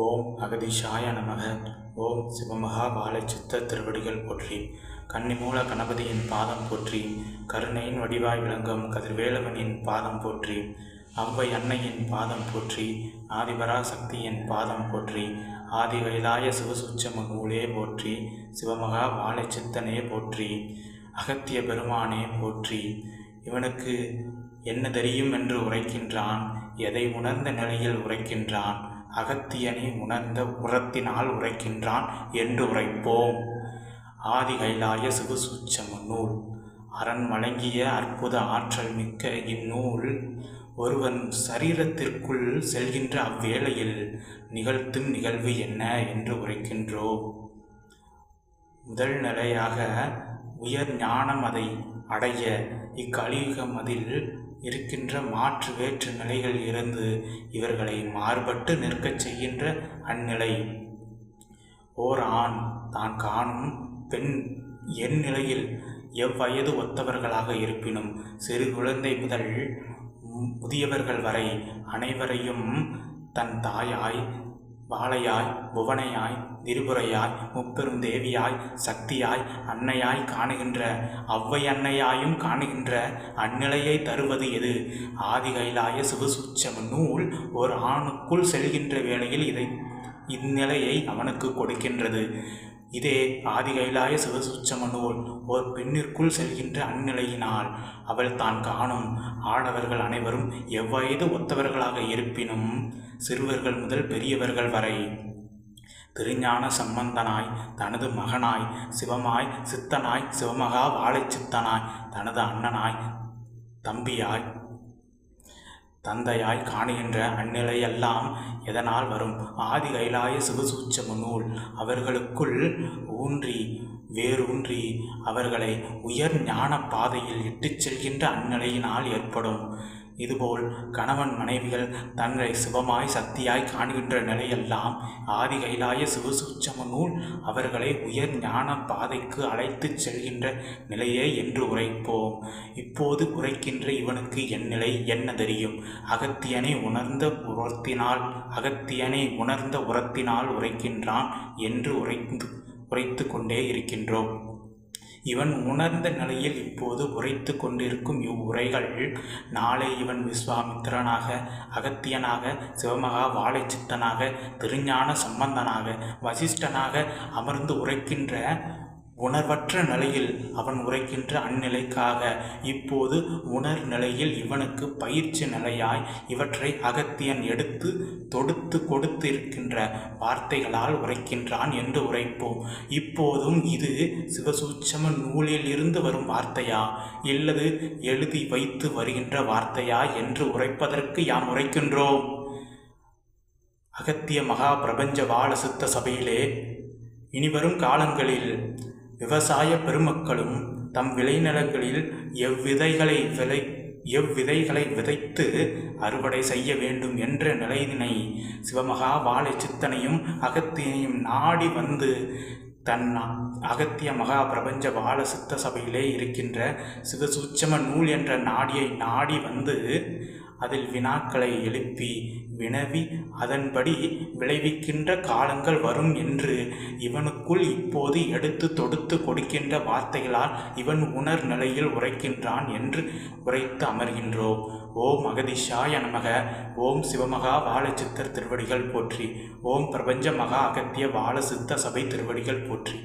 ஓம் அகதீஷாய நமக. ஓம் சிவமகா பாலச்சித்த திருவடிகள் போற்றி. கன்னிமூல கணபதியின் பாதம் போற்றி. கருணையின் வடிவாய் விளங்கும் கதிர்வேலவனின் பாதம் போற்றி. அவ்வை அன்னையின் பாதம் போற்றி. ஆதிபரா சக்தியின் பாதம் போற்றி. ஆதி கைலாய சிவசுச்சமகூலே போற்றி. சிவமகா வாழைச்சித்தனே போற்றி. அகத்திய பெருமானே போற்றி. இவனுக்கு என்ன தெரியும் என்று உரைக்கின்றான். எதை உணர்ந்த நிலையில் உரைக்கின்றான். அகத்தியனை உணர்ந்த உரத்தினால் உரைக்கின்றான் என்று உரைப்போம். ஆதி கைலாய சிவசூச்சம நூல் அரண் வழங்கிய அற்புத ஆற்றல் மிக்க இந்நூல் ஒருவன் சரீரத்திற்குள் செல்கின்ற அவ்வேளையில் நிகழ்த்தும் நிகழ்வு என்ன என்று உரைக்கின்றோம். முதல் நிலையாக உயர் ஞானம் அதை அடைய இக்கலியுகம் அதில் இருக்கின்ற மாற்று வேற்று நிலைகள் இருந்து இவர்களை மாறுபட்டு நிற்கச் செய்கின்ற அந்நிலை. ஓர் ஆண் தான் காணும் பெண் என் நிலையில் எவ்வயது ஒத்தவர்களாக இருப்பினும் சிறு குழந்தை முதல் முதியவர்கள் வரை அனைவரையும் தன் தாயாய் வாழையாய் புவனையாய் திரிபுரையாய் முப்பெரும் தேவியாய் சக்தியாய் அன்னையாய் காணுகின்ற அவ்வை அன்னையாயும் காணுகின்ற அந்நிலையை தருவது எது? ஆதி கைலாய சிவசூச்சம நூல் ஒரு ஆணுக்குள் செல்கின்ற வேளையில் இதை இந்நிலையை அவனுக்கு கொடுக்கின்றது. இதே ஆதி கைலாய ஓர் பெண்ணிற்குள் செல்கின்ற அந்நிலையினால் அவள் தான் காணும் ஆடவர்கள் அனைவரும் எவ்வயது ஒத்தவர்களாக இருப்பினும் சிறுவர்கள் முதல் பெரியவர்கள் வரை. திருஞான சம்பந்தனாய் தனது மகனாய் சிவமாய் சித்தனாய் சிவமகா வாழைச்சித்தனாய் தனது அண்ணனாய் தம்பியாய் தந்தையாய் காணுகின்ற அந்நிலையெல்லாம் எதனால் வரும்? ஆதி கைலாய சிவசூச்சம நூல் அவர்களுக்குள் ஊன்றி வேரூன்றி அவர்களை உயர் ஞான பாதையில் இட்டுச் செல்கின்ற அந்நிலையினால் ஏற்படும். இதுபோல் கணவன் மனைவிகள் தங்களை சுபமாய் சக்தியாய் காண்கின்ற நிலையெல்லாம் ஆதி கைலாய சிவசூச்சம நூல் அவர்களை உயர் ஞான பாதைக்கு அழைத்துச் செல்கின்ற நிலையே என்று உரைப்போம். இப்போது உரைக்கின்ற இவனுக்கு என் நிலை என்ன தெரியும்? அகத்தியனை உணர்ந்த உரத்தினால் அகத்தியனை உணர்ந்த உரத்தினால் உரைக்கின்றான் என்று உரைந்து உரைத்து கொண்டே இருக்கின்றோம். இவன் உணர்ந்த நிலையில் இப்போது உரைத்து கொண்டிருக்கும் இவ்வுரைகள் நாளை இவன் விஸ்வாமித்திரனாக அகத்தியனாக சிவமகா வாழைச்சித்தனாக திருஞான சம்பந்தனாக வசிஷ்டனாக அமர்ந்து உரைக்கின்ற உணர்வற்ற நிலையில் அவன் உரைக்கின்ற அந்நிலைக்காக இப்போது உணர் நிலையில் இவனுக்கு பயிற்சி நிலையாய் இவற்றை அகத்தியன் எடுத்து தொடுத்து கொடுத்து இருக்கின்ற வார்த்தைகளால் உரைக்கின்றான் என்று உரைப்போம். இப்போதும் இது சிவசூட்சம நூலில் இருந்து வரும் வார்த்தையா? இல்லது எழுதி வைத்து வருகின்ற வார்த்தையா என்று உரைப்பதற்கு யாம் உரைக்கின்றோம்? அகத்திய மகா பிரபஞ்ச வாழ சித்த சபையிலே இனிவரும் காலங்களில் விவசாய பெருமக்களும் தம் விளைநிலங்களில் எவ்விதைகளை விளை எவ்விதைகளை விதைத்து அறுவடை செய்ய வேண்டும் என்ற நிலையினை சிவமகா வாழை சித்தனையும் அகத்தியனையும் நாடி வந்து தன் அகத்திய மகா பிரபஞ்ச வாழ சித்த சபையிலே இருக்கின்ற சிவசூட்சம நூல் என்ற நாடியை நாடி வந்து அதில் வினாக்களை எழுப்பி வினவி அதன்படி விளைவிக்கின்ற காலங்கள் வரும் என்று இவனுக்குள் இப்போது எடுத்து தொடுத்து கொடுக்கின்ற வார்த்தைகளால் இவன் உணர் நிலையில் உரைக்கின்றான் என்று உரைத்து அமர்கின்றோம். ஓம் அகதிஷாய நமக. ஓம் சிவமகா வாழச்சித்தர் திருவடிகள் போற்றி. ஓம் பிரபஞ்ச மகா அகத்திய வாழசித்த சபை திருவடிகள் போற்றி.